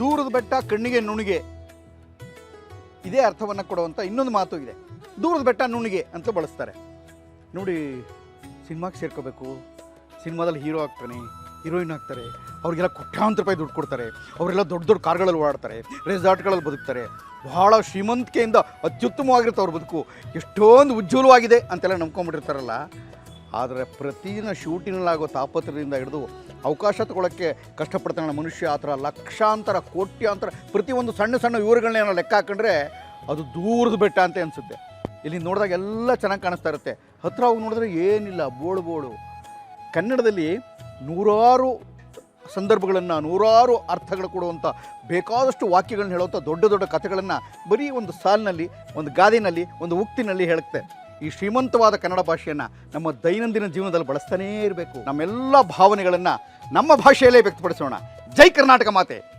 ದೂರದ ಬೆಟ್ಟ, ಕಣ್ಣಿಗೆ ನುಣಿಗೆ. ಇದೇ ಅರ್ಥವನ್ನು ಕೊಡುವಂಥ ಇನ್ನೊಂದು ಮಾತು ಇದೆ. ದೂರದ ಬೆಟ್ಟ, ನುಣಿಗೆ ಅಂತ ಬಳಸ್ತಾರೆ. ನೋಡಿ ಸಿನಿಮಾಗೆ ಸೇರ್ಕೋಬೇಕು. ಸಿನಿಮಾದಲ್ಲಿ ಹೀರೋ ಆಗ್ತಾನೆ, ಹೀರೋಯಿನ್ ಆಗ್ತಾರೆ. ಅವ್ರಿಗೆಲ್ಲ ಕೋಟ್ಯಾಂತರ ರೂಪಾಯಿ ದುಡ್ಡು ಕೊಡ್ತಾರೆ. ಅವರೆಲ್ಲ ದೊಡ್ಡ ದೊಡ್ಡ ಕಾರ್ಗಳಲ್ಲಿ ಓಡಾಡ್ತಾರೆ, ರೆಸಾರ್ಟ್ಗಳಲ್ಲಿ ಬದುಕ್ತಾರೆ. ಬಹಳ ಶ್ರೀಮಂತಿಕೆಯಿಂದ ಅತ್ಯುತ್ತಮವಾಗಿರುತ್ತೆ ಅವ್ರ ಬದುಕು. ಎಷ್ಟೊಂದು ಉಜ್ವಲವಾಗಿದೆ ಅಂತೆಲ್ಲ ನಂಬ್ಕೊಂಡ್ಬಿಟ್ಟಿರ್ತಾರಲ್ಲ. ಆದರೆ ಪ್ರತಿದಿನ ಶೂಟಿನಲ್ಲಾಗೋ ತಾಪತ್ರದಿಂದ ಹಿಡಿದು ಅವಕಾಶ ತಗೊಳ್ಳೋಕ್ಕೆ ಕಷ್ಟಪಡ್ತಾನೆ ಮನುಷ್ಯ, ಆ ಥರ ಲಕ್ಷಾಂತರ, ಕೋಟ್ಯಾಂತರ ಪ್ರತಿಯೊಂದು ಸಣ್ಣ ಸಣ್ಣ ವಿವರಗಳನ್ನ ಲೆಕ್ಕ ಹಾಕೊಂಡ್ರೆ ಅದು ದೂರದ ಬೆಟ್ಟ ಅಂತ ಅನಿಸುತ್ತೆ. ಇಲ್ಲಿ ನೋಡಿದಾಗ ಎಲ್ಲ ಚೆನ್ನಾಗಿ ಕಾಣಿಸ್ತಾ ಇರುತ್ತೆ. ಹತ್ರ ಹೋಗಿ ನೋಡಿದ್ರೆ ಏನಿಲ್ಲ, ಬೋಳು ಬೋಳು. ಕನ್ನಡದಲ್ಲಿ ನೂರಾರು ಸಂದರ್ಭಗಳನ್ನು, ನೂರಾರು ಅರ್ಥಗಳು ಕೊಡುವಂಥ ಬೇಕಾದಷ್ಟು ವಾಕ್ಯಗಳನ್ನ ಹೇಳುವಂಥ ದೊಡ್ಡ ದೊಡ್ಡ ಕಥೆಗಳನ್ನು ಬರೀ ಒಂದು ಸಾಲಿನಲ್ಲಿ, ಒಂದು ಗಾದಿನಲ್ಲಿ, ಒಂದು ಉಕ್ತಿನಲ್ಲಿ ಹೇಳುತ್ತೆ. ಈ ಶ್ರೀಮಂತವಾದ ಕನ್ನಡ ಭಾಷೆಯನ್ನು ನಮ್ಮ ದೈನಂದಿನ ಜೀವನದಲ್ಲಿ ಬಳಸ್ತಾನೇ ಇರಬೇಕು. ನಮ್ಮೆಲ್ಲ ಭಾವನೆಗಳನ್ನು ನಮ್ಮ ಭಾಷೆಯಲ್ಲೇ ವ್ಯಕ್ತಪಡಿಸೋಣ. ಜೈ ಕರ್ನಾಟಕ ಮಾತೆ.